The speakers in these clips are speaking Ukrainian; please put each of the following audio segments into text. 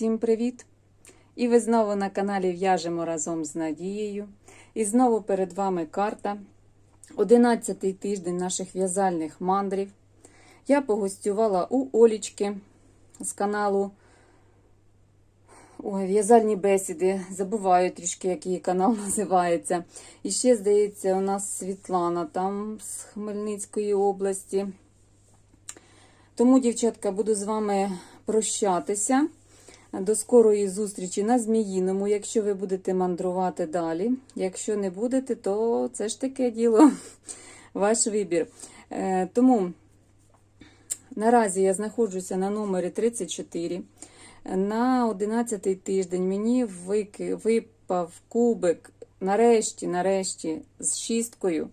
Усім привіт! І ви знову на каналі В'яжемо разом з Надією. І знову перед вами карта. 11-й тиждень наших в'язальних мандрів. Я погостювала у Олічки з каналу Ой, В'язальні бесіди. Забуваю трішки, як її канал називається. І ще, здається, у нас Світлана там з Хмельницької області. Тому, дівчатка, буду з вами прощатися. До скорої зустрічі на Зміїному, якщо ви будете мандрувати далі. Якщо не будете, то це ж таке діло, ваш вибір. Е, Тому наразі я знаходжуся на номері 34. На 11 тиждень мені випав кубик, нарешті, нарешті, з шісткою.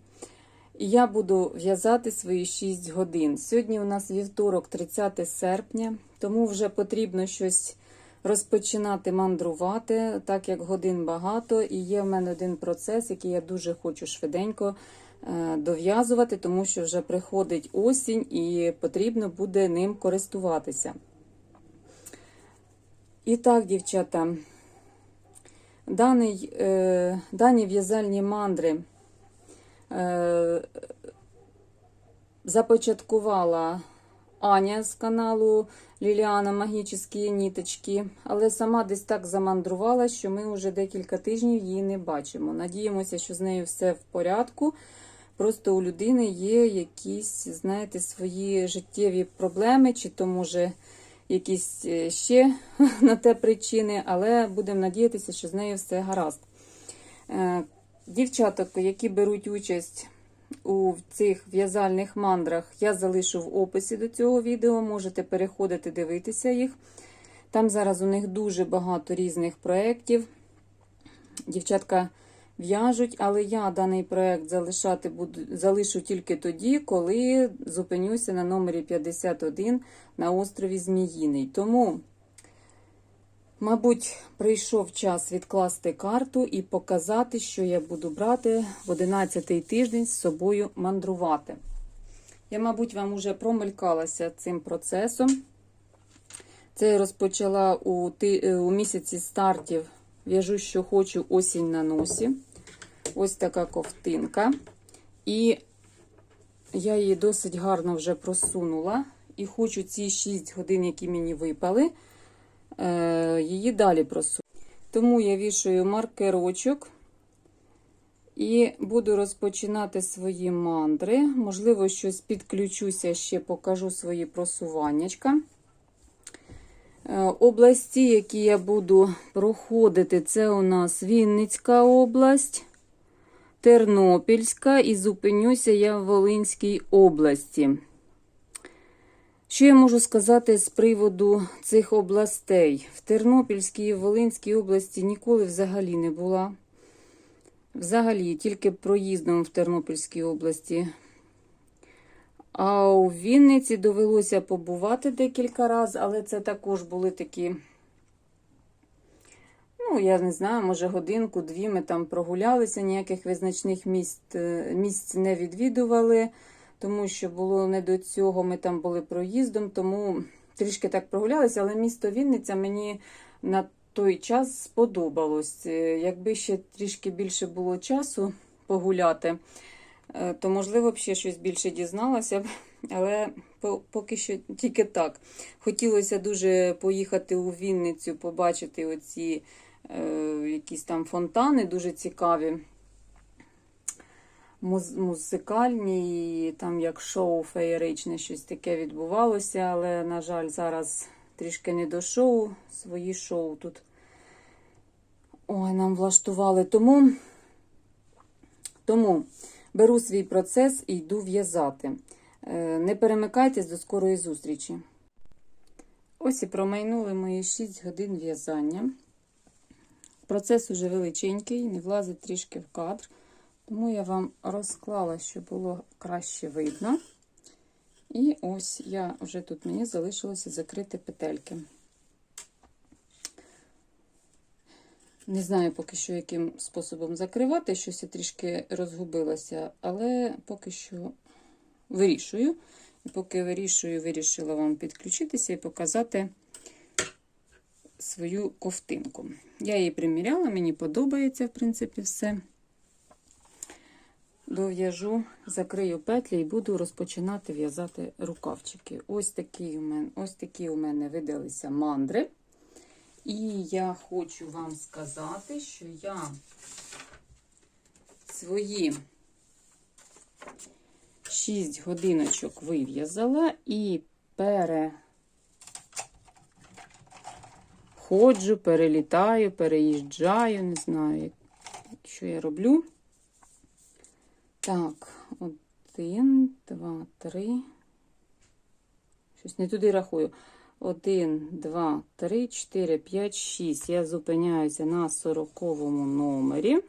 І я буду в'язати свої 6 годин. Сьогодні у нас вівторок, 30 серпня, тому вже потрібно щось розпочинати мандрувати, так як годин багато. І є в мене один процес, який я дуже хочу швиденько е, дов'язувати, тому що вже приходить осінь і потрібно буде ним користуватися. І так, дівчата, даний, е, дані в'язальні мандри е, започаткувала Аня з каналу Ліліана Магічні ніточки, але сама десь так замандрувала, що ми вже декілька тижнів її не бачимо. Надіємося, що з нею все в порядку. Просто у людини є якісь, знаєте, свої життєві проблеми, чи то може якісь е, ще на те причини, але будемо надіятися, що з нею все гаразд. Е, Дівчаток, які беруть участь у цих в'язальних мандрах, я залишу в описі до цього відео. Можете переходити, дивитися їх. Там зараз у них дуже багато різних проєктів. Дівчатка в'яжуть, але я даний проєкт залишу тільки тоді, коли зупинюся на номері 51 на острові Зміїний. Тому, мабуть, прийшов час відкласти карту і показати, що я буду брати в 11-й тиждень з собою мандрувати. Я, мабуть, вам уже промелькалася цим процесом. Це я розпочала у, ти, у місяці стартів. В'яжу, що хочу осінь на носі. Ось така ковтинка. І я її досить гарно вже просунула. І хочу ці 6 годин, які мені випали, е, її далі просунути. Тому я вішаю маркерочок і буду розпочинати свої мандри. Можливо, щось підключуся, ще покажу свої просуваннячка. Е, Області, які я буду проходити, це у нас Вінницька область, Тернопільська і зупинюся я в Волинській області. Що я можу сказати з приводу цих областей? В Тернопільській і Волинській області ніколи взагалі не була. Взагалі, тільки проїздом в Тернопільській області. А у Вінниці довелося побувати декілька разів, але це також були такі, ну, я не знаю, може годинку-дві ми там прогулялися, ніяких визначних місць, е, місць не відвідували, тому що було не до цього, ми там були проїздом, тому трішки так прогулялися, але місто Вінниця мені на той час сподобалось. Е, Якби ще трішки більше було часу погуляти, е, то, можливо, б ще щось більше дізналася б. Але поки що тільки так. Хотілося дуже поїхати у Вінницю, побачити оці е, якісь там фонтани, дуже цікаві. Муз- музикальні, і там як шоу феєричне, щось таке відбувалося, але, на жаль, зараз трішки не до шоу, свої шоу тут ой, нам влаштували. Тому, тому беру свій процес і йду в'язати. Е, Не перемикайтесь до скорої зустрічі. Ось і промайнули мої 6 годин в'язання. Процес уже величенький, не влазить трішки в кадр, тому я вам розклала, щоб було краще видно. І ось я вже тут мені залишилося закрити петельки. Не знаю поки що, яким способом закривати, щось я трішки розгубилася, але поки що вирішую. І поки вирішую, вирішила вам підключитися і показати свою ковтинку. Я її приміряла, мені подобається, в принципі, все. Дов'яжу, закрию петлі і буду розпочинати в'язати рукавчики. Ось такі у мене, ось такі у мене видалися мандри. І я хочу вам сказати, що я свої 6 годиночок вив'язала і переходжу, перелітаю, переїжджаю, не знаю, що я роблю. Так, один, два, три. Щось не туди рахую. Один, два, три, чотири, п'ять, шість. Я зупиняюся на сороковому номері.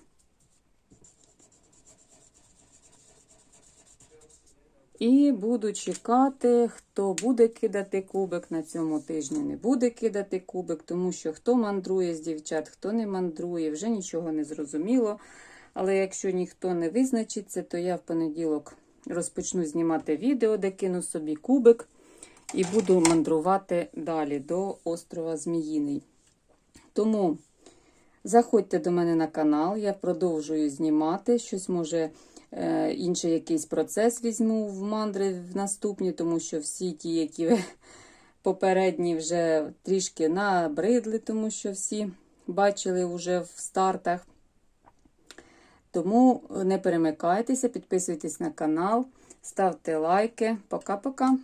І буду чекати, хто буде кидати кубик на цьому тижні, не буде кидати кубик, тому що хто мандрує з дівчат, хто не мандрує, вже нічого не зрозуміло. Але якщо ніхто не визначиться, то я в понеділок розпочну знімати відео, де кину собі кубик і буду мандрувати далі до острова Зміїний. Тому заходьте до мене на канал, я продовжую знімати. Щось може е, інший якийсь процес візьму в мандри в наступні, тому що всі ті, які попередні вже трішки набридли, тому що всі бачили вже в стартах. Тому не перемикайтеся, підписуйтесь на канал, ставте лайки. Пока-пока.